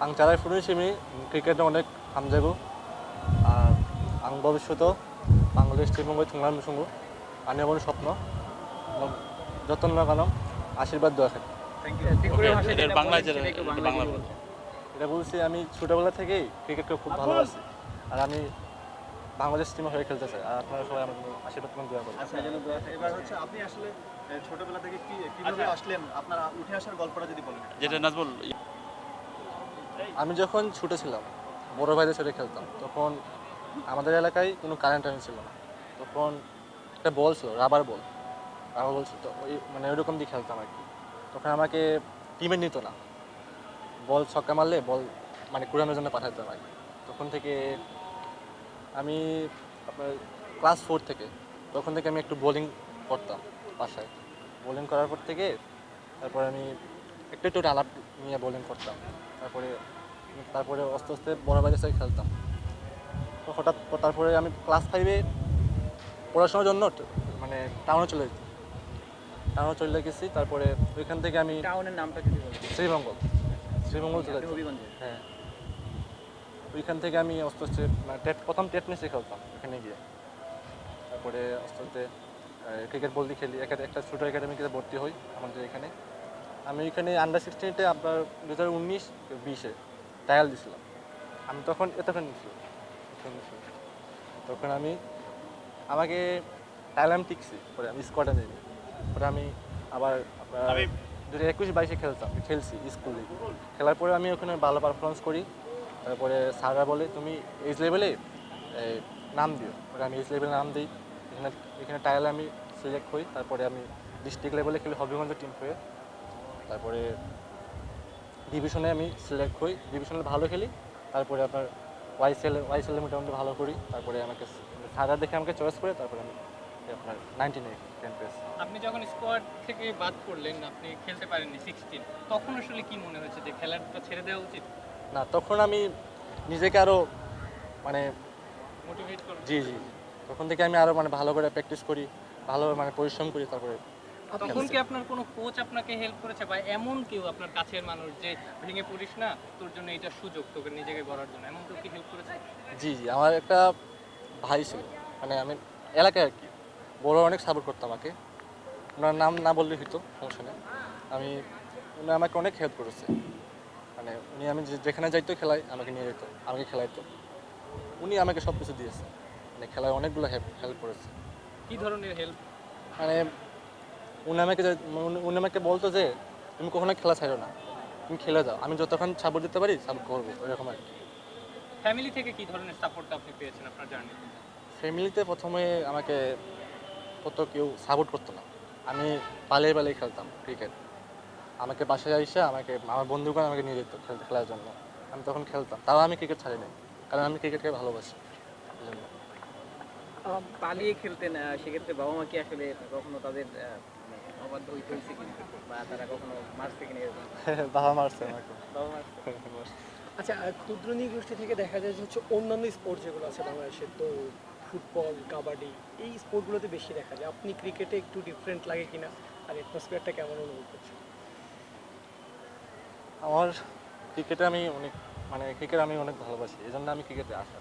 jaray funo simi ক্রিকেটে অনেক হামজাগো আর আং ভবিষ্যতেও বাংলাদেশ টিমঙ্গ থুংলাম মুসুঙ্গু আনি আমার স্বপ্ন। যতন না কেন আশীর্বাদ দেওয়া একটু এটা বাংলায় বাংলা এটা বলছি। আমি ছোটোবেলা থেকেই ক্রিকেটকে খুব ভালোবাসি আর আমি বাংলাদেশ টিমে হয়ে খেলতে চাই। আর আপনারা সবাই আমার আশীর্বাদ করুন দোয়া করুন আচ্ছা জন্য দোয়া- এবার হচ্ছে আপনি আসলে ছোটবেলা থেকে কি কীভাবে আসলেন? আপনার উঠে আসার গল্পটা যদি বলেন। যেটা নাজবুল আমি যখন ছোটো ছিলাম, বড় ভাইদের সাথে খেলতাম, তখন আমাদের এলাকায় কোনো কারেন্ট টারেন্ট ছিল না। তখন একটা বল ছিল রাবার বল রাবার বল ছিল, তো ওই মানে ওইরকম দিয়ে খেলতাম আর কি। তখন আমাকে টিমে নিত না। বল ছক্কা মারলে বল মানে কুড়ানোর জন্য পাঠাতাম আর কি তখন থেকে আমি আপনার ক্লাস ফোর থেকে, তখন থেকে আমি একটু বোলিং করতাম বাসায়। বোলিং করার পর থেকে তারপরে আমি একটু একটু আলাপ নিয়ে বোলিং করতাম। তারপরে তারপরে আস্তে আস্তে বড় বাইরের সাথে খেলতাম। তো হঠাৎ তারপরে আমি ক্লাস ফাইভে পড়াশোনার জন্য মানে টাউনে চলে যেতাম। টাউনে চলে গেছি তারপরে ওইখান থেকে আমি টাউনের নামটা যদি শ্রীমঙ্গল। শ্রীমঙ্গল চলে আপনি হ্যাঁ। ওইখান থেকে আমি আস্তে আস্তে মানে টেট প্রথম টেট মেসে খেলতাম ওখানে গিয়ে। তারপরে আস্তে আস্তে ক্রিকেট বলতে খেলি। একটা একটা ছোটো একাডেমিতে ভর্তি হই আমাদের এখানে। আমি এখানে আন্ডার সিক্সটিনতে আপনার দু হাজার উনিশ বিশে ট্রায়াল দিছিলাম। আমি তখন এতক্ষণ নিছিলাম তখন আমি আমাকে ট্রায়াল আমি টিকছি পরে আমি স্কোয়াডে নিই পরে আমি আবার দু হাজার একুশ বাইশে খেলতাম খেলছি স্কুলে। খেলার পরে আমি ওখানে ভালো পারফরমেন্স করি। তারপরে স্যাররা বলে তুমি এজ লেভেলে নাম দিও। পরে আমি এজ লেভেলে নাম দিই। এখানে এখানে ট্রায়ালে আমি সিলেক্ট হই তারপরে আমি ডিস্ট্রিক্ট লেভেলে খেলি হবিগঞ্জের টিম হয়ে। তারপরে ডিভিশনে আমি সিলেক্ট হই। ডিভিশনে ভালো খেলি তারপরে আপনার ওয়াইসেল ওয়াইসেলে মোটামুটি ভালো করি তারপরে আমাকে স্যাররা দেখে আমাকে চয়েস করে তারপরে আমি আপনার নাইনটিনে টেন পেস আপনি যখন স্কোয়াড থেকে বাদ পড়লেন আপনি খেলতে পারেননি সিক্সটিন তখন আসলে কি মনে হয়েছে যে খেলাটা ছেড়ে দেওয়া উচিত? না তখন আমি নিজেকে আরও মানে মোটিভেট করুন জি জি তখন থেকে আমি আরও মানে ভালো করে প্র্যাকটিস করি ভালো মানে পরিশ্রম করি তারপরে তখন কি আপনার কোনো কোচ আপনাকে হেল্প করেছে? বা এমন কেউ আপনার কাছের মানুষ যে ভেঙে পড়িস না তোর জন্য এটা সুযোগ তোকে নিজেকে গড়ার জন্য? এমন কেউ কি হেল্প করেছে? জি জি। আমার একটা ভাই ছিল। মানে আমি এলাকায় আর কি। বড় অনেক সাপোর্ট করতো আমাকে। ওনার নাম না বললে হইতো সমস্যা নেই। আমি উনি আমাকে অনেক হেল্প করেছে। মানে উনি আমি যেখানে যাইতো খেলায় আমাকে নিয়ে যেত আমাকে খেলাইতো। উনি আমাকে সব কিছু দিয়েছে। মানে খেলায় অনেকগুলো হেল্প হেল্প করেছে। কি ধরনের হেল্প মানে উনি আমাকে উনি- আমাকে বলতো যে তুমি কখনো খেলা ছাড়ো না। তুমি খেলে যাও। আমি যতক্ষণ সাপোর্ট দিতে পারি সাপোর্ট করব। এরকম আর কি। ফ্যামিলি থেকে কি ধরনের সাপোর্টটা আপনি পেয়েছেন আপনার জার্নি ফ্যামিলিতে প্রথমে আমাকে কত কেউ সাপোর্ট করতো না। আমি পালিয়ে পালিয়ে খেলতাম ক্রিকেট আমাকে বাসায় এসে আমাকে আমার বন্ধুগণ আমাকে নিয়ে যেত খেলতে খেলার জন্য। আমি তখন খেলতাম। তাও আমি ক্রিকেট ছাড়িনি কারণ আমি ক্রিকেটকে ভালোবাসি। পালিয়ে খেলতেন সেক্ষেত্রে বাবা মা কি আসলে কখনো তাদের অবাধ্য হইতে হয়েছে কিনা বা তারা কখনো মারছে কিনা এরকম? বাবা মারছে আমাকে। বাবা মারছে। আচ্ছা ক্ষুদ্র থেকে দেখা যায় যে হচ্ছে অন্যান্য স্পোর্ট যেগুলো আছে বাংলাদেশের তো ফুটবল কাবাডি এই স্পোর্টগুলোতে বেশি দেখা যায়। আপনি ক্রিকেটে একটু ডিফারেন্ট লাগে কিনা? আর অ্যাটমসফিয়ারটা কেমন অনুভব করছেন? আমার ক্রিকেটে আমি অনেক মানে ক্রিকেট আমি অনেক ভালোবাসি এই জন্য আমি ক্রিকেটে আসা।